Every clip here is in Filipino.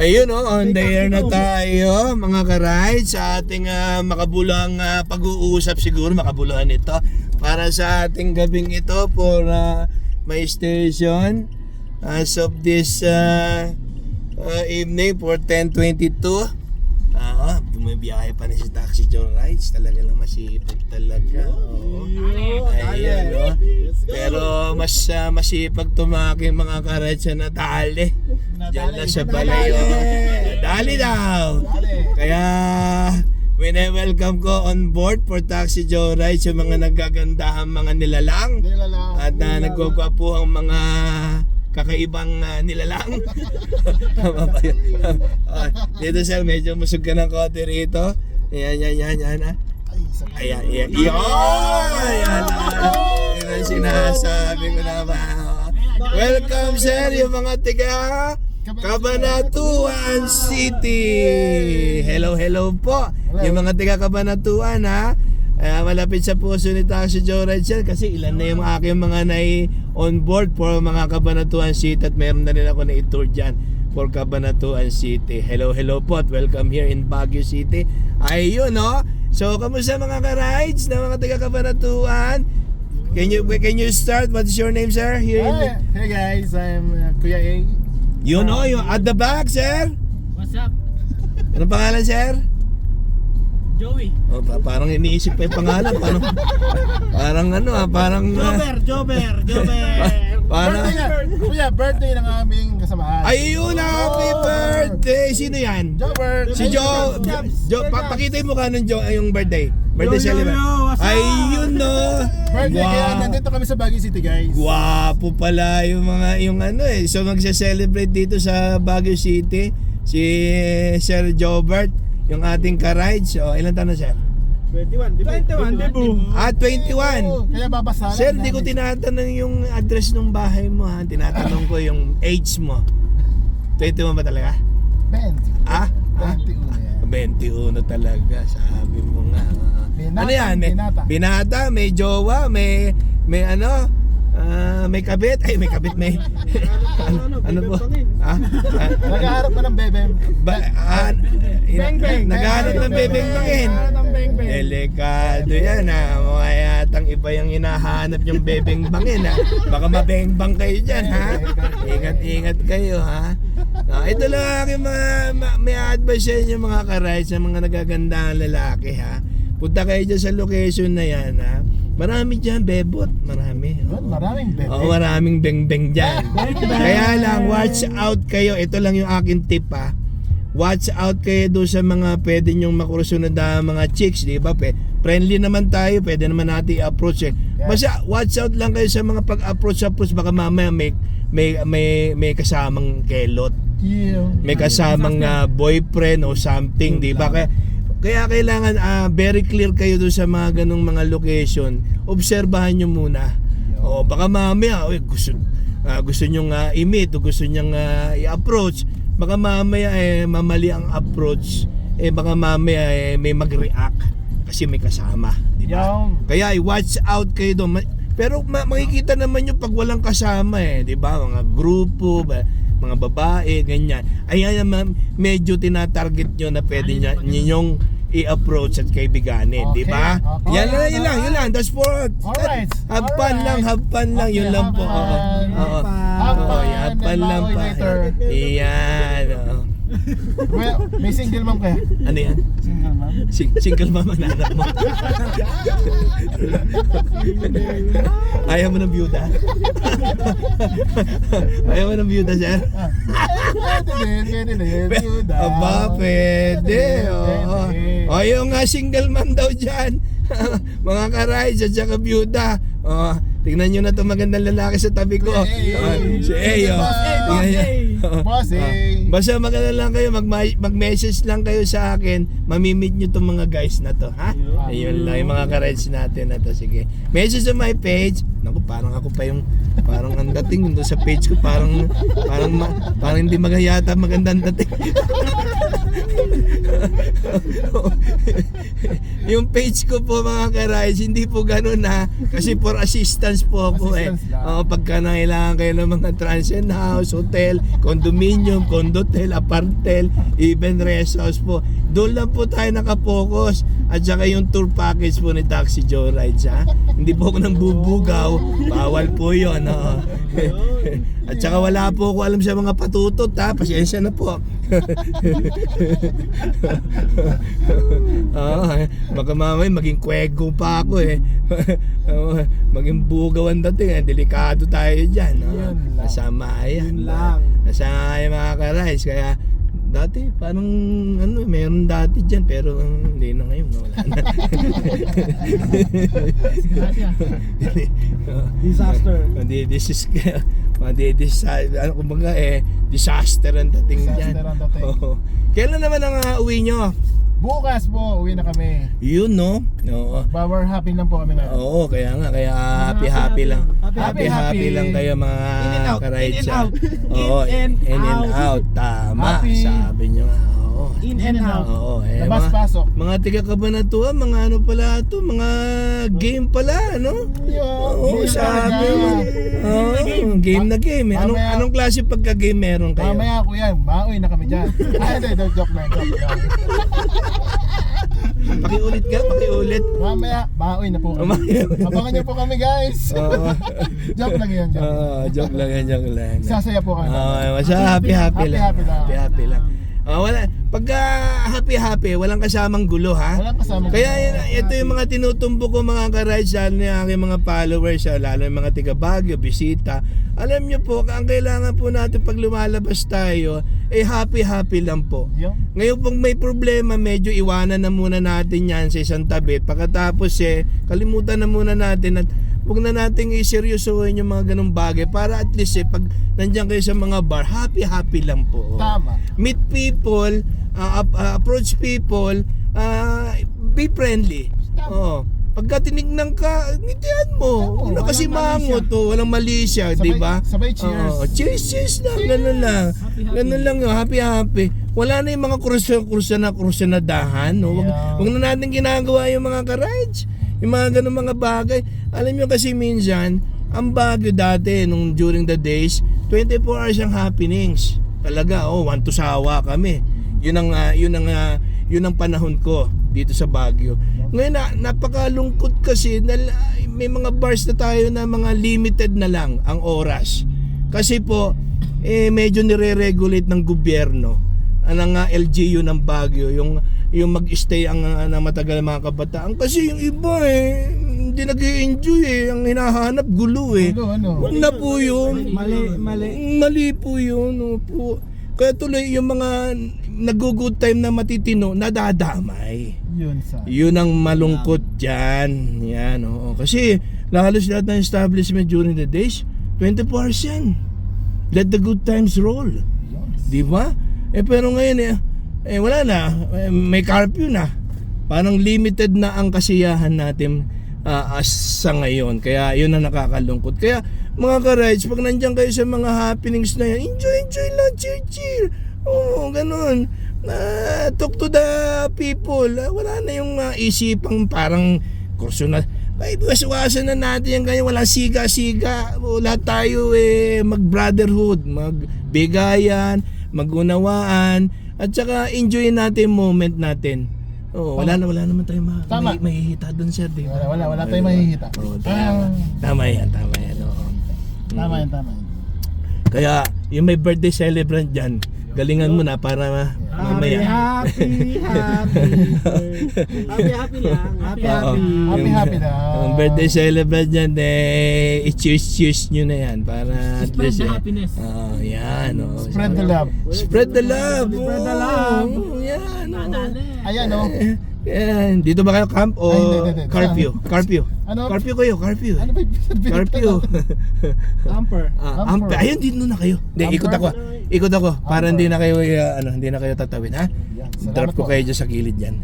Ayun oh, on the air na tayo mga karay sa ating ah, makabuluhang ah, pag-uusap siguro makabuluhan ito para sa ating gabing ito for ah, my station as of this ah, ah, evening for 10.22 Ah, bumibiyahe pa na si Taxi Joe Rides. Talaga lang masipag talaga. Oo. Ayan, no? Pero mas ah, masipag tumaki mga karads na natali. Diyan sa balay. oh. Dali daw. Kaya wine-welcome ko on board for Taxi Joe Rides yung mga nagagandahang mga nilalang at uh, nagkukwapuhang mga kakaibang uh, nilalang. Ah, dito sir, medyo musog ka ng kote rito. Ayan, yan, yan, yan. ah. Ayan, ayan. Ayan, ayan. ah. Yun ang sinasabi ko na ba. Welcome sir, yung mga tiga Cabanatuan City. Hello, hello po. Yung mga tiga Cabanatuan ha. Eh, malapit sa puso ni Taxi Joe yan kasi ilan na yung aking mga nai on board for mga Cabanatuan City at meron na rin ako na i-tour dyan for Cabanatuan City. Hello, hello po at welcome here in Baguio City. Ayun no. So, kamusta mga ka-rides na mga taga Cabanatuan? Can you can you start? What's your name, sir? Here in Hi, hey guys, I'm uh, Kuya A. You know, yung at the back, sir. What's up? Anong pangalan, sir? Joey. Oh, pa- parang iniisip pa yung pangalan. Parang, parang ano ah, parang... ah, Jober, Jober, Jober. parang... Birthday niya. Kuya, birthday ng aming kasamahan. Ayun, happy birthday! Sino yan? Jobber. Si Joe. Joe, pa pakita yung mukha ng Joe, ay, yung birthday. Birthday Yo, yo, celebrate. yo? Ayun no. Birthday kaya Wow. nandito kami sa Baguio City, guys. Guwapo pala yung mga yung ano eh. So magse-celebrate dito sa Baguio City si Sir Jobert, yung ating ka-rides. O, ilan taon na sir? 21, 21, debut. Ah, 21. Oo, Kaya babasahan. Sir, di ko tinatanong yung address ng bahay mo ha. Tinatanong ko yung age mo. 21 ba talaga? 20. Ah? Ah? 21 yan. 21 talaga, sabi mo nga. Binata, ano yan? May, binata. binata, may jowa, may, may ano, ah, may kabit. Ay, may kabit, may... ano, ano po? Ah? Ah, Naghaharap ka ng bebem. ba, ah, Beng, beng. Naghahanap ng bebeng bangin. ng beng beng. Delikado yan ha. Mga yatang iba yung hinahanap yung bebeng bangin ha. Baka mabeng-bang kayo dyan ha. Ingat-ingat kayo ha. Ah, ito lang aking mga, ma- may advice sa inyo mga karay sa mga nagagandang lalaki ha. Punta kayo dyan sa location na yan ha. Marami dyan bebot. Marami. Oo. Maraming bebem. Oo, maraming beng-beng dyan. Kaya lang, watch out kayo. Ito lang yung akin tip ha. Watch out kayo doon sa mga pwede nyong makursunod na mga chicks, di ba? Pe, friendly naman tayo, pwede naman natin i-approach eh. Basta watch out lang kayo sa mga pag-approach approach baka mamaya may may may may kasamang kelot, Yeah. may kasamang ah, boyfriend o something, di ba? Kaya kaya kailangan ah, very clear kayo doon sa mga ganong mga location. Obserbahan nyo muna. O baka mamaya, oy, gusto ah, gusto nyo nga i-meet o gusto nyo nga i-approach. Baka mamaya eh, mamali ang approach. Eh baka mamaya eh, may mag-react kasi may kasama, di ba? Kaya i-watch out kayo doon. Pero ma- makikita naman yung pag walang kasama eh, 'di ba? Mga grupo, ba, mga babae, ganyan. Ayan naman medyo tinatarget nyo na pwede niya ninyong i-approach at kaibiganin, 'di ba? Okay, okay. Yan lang, yun lang, yun lang. That's for Alright, Have fun alright. lang, have fun lang, yun Okay, lang have po. Oo. fun. Oo. Have fun, have fun lang pa. Iyan. oo. Kuya, may single mom kaya? Ano yan? Single mom? Sing- single mama na anak mo. Ayaw mo ng byuda? Ayaw mo ng byuda, sir? Ah, Pwede pwede din. Duda. Aba, pwede. Pwede. O, yung nga single man daw dyan. Mga ka-rides at saka byuda. O, tingnan nyo na itong magandang lalaki sa tabi ko. Hey. O, si Eyo. Tingnan nyo. Oo. Boss A. Oo. Basta maganda lang kayo, mag- mag-message lang kayo sa akin. Mamimit nyo itong mga guys na to, ha? Ayun lang, yung mga ka-rides natin na to. Sige. Message on my page. Naku, parang ako pa yung parang ang dating doon sa page ko parang parang ma- parang hindi magayata magandang dating. yung page ko po mga ka-rides, hindi po ganun na kasi for assistance po ako eh. Oo, pagka nangailangan kayo ng mga transient house, hotel, condominium, condotel, apartel, even rest house po. Doon lang po tayo nakapokus. At saka yung tour package po ni Taxi Joe Rides ha. Hindi po ako nang bubugaw. Bawal po yun. oo. At saka wala po ako alam sa mga patutot ha. Pasensya na po. Oo, eh. baka mamay maging kwego pa ako eh. Maging bugaw ang dating eh. Delikado tayo dyan. Yun lang. Nasama yan. Yun lang. Nasama yan mga ka-rice. Kaya dati parang ano meron dati dyan pero um, hindi na ngayon wala na. Disaster. Hindi, this is hindi, this, ano kumbaga eh, disaster ang dating dyan. Disaster ang dating. Oo. Kailan naman ang uh, uwi nyo? Bukas po, uwi na kami. Yun no? Oo. Power happy lang po kami ngayon. Oo, kaya nga, kaya happy happy lang. Happy, Happy happy. happy lang kayo mga In and out, ka-rides, in and out. Oo, In and in and out. out. Tama, Happy. sabi nyo nga. Oo. In and out. Oo, eh, Labas mga, pasok. mga tiga kabanatuan, mga ano pala to, mga game pala, no? Oo, Game sabi mo. Oo, game na game. eh. Anong, anong klase pagka-game meron kayo? Mamaya ko yan, mauwi na kami dyan. Ay, hindi, hindi, joke lang, joke lang. Pakiulit ka, pakiulit. Mamaya, mauwi na po kami. Abangan niyo po kami guys. Oo. joke lang yan, joke. Oo, joke lang yan, joke lang. Sasaya po kami. Ah, masya happy happy lang. Happy, happy lang. Happy happy lang. Ah, wala pagka happy happy, walang kasamang gulo ha. Walang kasama. Kaya yun, ito yung mga tinutumbo ko mga ka-rides lalo na aking mga followers, ah, lalo yung mga tiga Baguio, bisita. Alam nyo po, ang kailangan po natin pag lumalabas tayo, eh happy happy lang po. Yung, Ngayon pong may problema, medyo iwanan na muna natin yan sa isang tabi. Pagkatapos eh, kalimutan na muna natin at huwag na natin iseryosohin yung mga ganong bagay para at least eh, pag nandiyan kayo sa mga bar, happy-happy lang po. tama. Meet people, uh, uh, approach people, uh, be friendly. Oh. Pagka tinignan ka, ngitian mo. Oo, Una kasi walang mango to, walang mali siya, di ba? sabay cheers. Oo, cheers, cheers lang, ganun lang. Ganun lang yun, happy happy. Wala na yung mga kursa kursa na kursa na dahan, no? Wag, Yeah. wag na natin ginagawa yung mga ka-rides. Yung mga ganun mga bagay. Alam nyo kasi minsan, ang Baguio dati nung during the days, 24 hours ang happenings. Talaga, oh, one to sawa kami. Yun ang ah, yun ang ah, yun ang panahon ko dito sa Baguio. Ngayon na, napakalungkot kasi na, may mga bars na tayo na mga limited na lang ang oras. Kasi po eh medyo nire-regulate ng gobyerno ang nga LGU ng Baguio yung yung mag-stay ang uh, na matagal mga kabataan kasi yung iba eh hindi nag enjoy eh ang hinahanap gulo eh Ano, ano? Na po yun. Mali, mali. Mali po yun. Opo. Kaya tuloy yung mga nag-good time na matitino, nadadamay. Yun sa. Yun ang malungkot dyan. Yan, oo. Kasi lalos lahat ng establishment during the days, 24 hours yan. Let the good times roll. Di ba? Eh pero ngayon eh, eh wala na. Eh, may curfew na. Parang limited na ang kasiyahan natin ah, as sa ngayon. Kaya yun ang nakakalungkot. Kaya mga ka-rides, pag nandiyan kayo sa mga happenings na yan, enjoy, enjoy lang, cheer, cheer. Oo, ganun. Na talk to the people. Ah, wala na yung ah, isipang parang kurso na ay, iwasan na natin yan ganyan. Walang siga-siga. Lahat tayo eh, mag-brotherhood, magbigayan, magunawaan, at saka enjoy natin yung moment natin. Oh, wala na wala naman tayong ma- Tama. may, mahihita doon sir, di ba? Wala, wala, wala tayong mahihita. Oh, Ah. tama. tama yan, tama yan. oo. Tama yan, tama yan. Kaya, yung may birthday celebrant dyan, galingan mo na para ma- Happy, mamaya. happy, happy. happy, happy lang. Happy, Oo. happy. Happy, Yung- happy na. Ang birthday celebrant dyan, eh, i-cheers-cheers nyo na yan para at Spread least, the eh, happiness. Oo, yan. oo. Spread the love. Spread the love. Spread the love. Oo, Yan. oo. Nadali. Ayan, oh. Eh, Yan. Dito ba kayo camp o Ay, hindi, hindi, hindi. curfew? Curfew. Ano? Curfew kayo, curfew. Ano ba yung Curfew. Camper. Ah, Amper. amper. Ayun, dito na kayo. Hindi, Amper. ikot ako. Ikot ako para Amper. hindi na kayo uh, ano, hindi na kayo tatawid, ha? Yan, salamat Drop ko po. kayo dyan sa gilid dyan.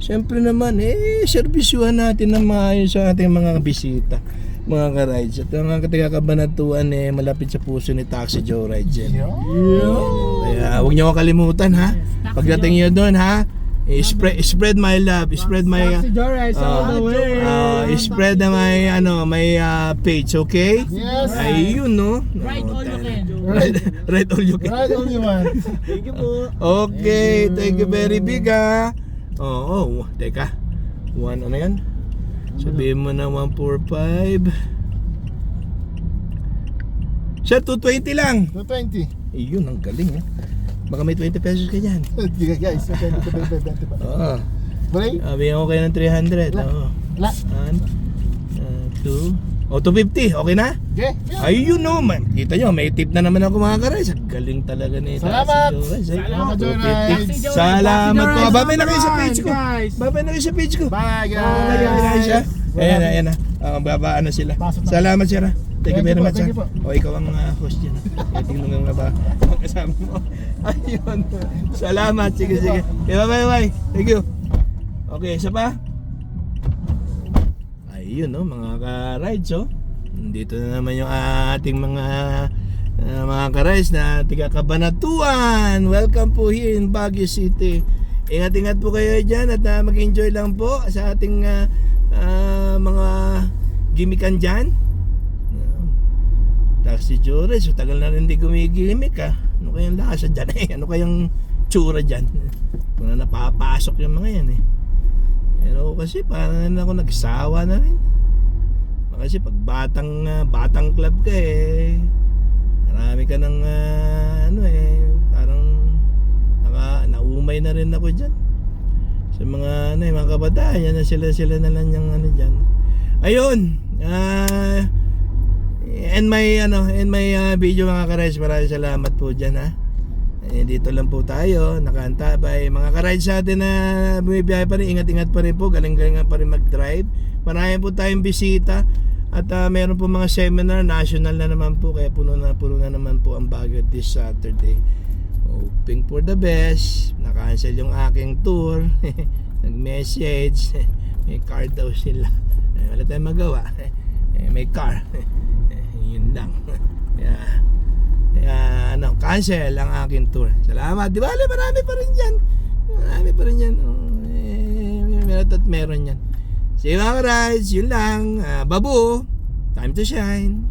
Siyempre naman, eh, serbisyuhan natin ng maayos sa ating mga bisita, mga ka-rides. At ang mga kabanatuan, eh, malapit sa puso ni Taxi Joe Rides yan. Yan. Kaya huwag niyo kalimutan, ha? Pagdating nyo doon ha, eh, spread, spread my love, spread my... All the way. Uh, spread na may ano may uh, page, okay? Yes. Ayun no. Ride all you can. Ride all you can. Right only one. Thank you po. Okay, thank you very big ha. Oo, oh, teka. One ano yan? Sabihin mo na 145. Sir, 220 lang. 220. Ayun, ang galing eh. Baka may 20 pesos ka dyan. Hindi ka guys. 20 to 20 ba? Oo. Bray? Uh, bigyan ko kayo ng 300. Oo. La. One, uh, two, oh, 250. Okay na? Okay. Ayun no, man. Kita nyo, may tip na naman ako mga kares. Ang Galing talaga ni Salamat! Salamat, 250. Joyride. Salamat po. Joyride, Babay na kayo sa page ko. Babay na kayo sa page ko. Bye guys. Na guys ha. Ayan na, ayan na. Uh, babaan na sila. Salamat sir. Thank you very much ha. thank you po. O ikaw ang uh, host dyan. Kaya tingnan nga ba ang kasama mo. Ayun. Salamat. Sige, sige. Okay, bye bye bye. Thank you. Okay, isa pa? Ayun no, mga ka-rides oh. Dito na naman yung ating mga uh, mga ka-rides na tiga Kabanatuan. Welcome po here in Baguio City. Ingat-ingat po kayo dyan at uh, mag-enjoy lang po sa ating uh, uh, mga gimikan dyan. Uh, Taxi Jure, so tagal na rin di gumigimik ah. Ano kayang lasa dyan eh? Ano kayang tsura dyan? Kung na napapasok yung mga yan eh. Pero kasi parang na ako nagsawa na rin. Kasi pag batang ah, batang club ka eh, marami ka ng ah, ano eh, parang naka, naumay na rin ako diyan. Sa mga ano eh, mga kabataan, yan na sila sila na lang yung ano diyan. Ayun. Ah and my ano, and my ah, video mga kares, maraming salamat po diyan ha. Eh, dito lang po tayo, nakaantabay. Mga ka-ride sa atin na bumibiyahe pa rin, ingat-ingat pa rin po, galing-galing pa rin mag-drive. Marami po tayong bisita at ah, meron po mga seminar, national na naman po, kaya puno na puno na naman po ang Baguio this Saturday. Hoping for the best. Na-cancel yung aking tour. Nag-message. May car daw sila. Eh, wala tayong magawa. Eh, may car. Lang. Kaya, kaya ano, cancel ang aking tour. Salamat. Di ba? Marami pa rin yan. Marami pa rin yan. Oh, eh, meron at meron yan. Sige mga rides, yun lang. Ah, babu, time to shine.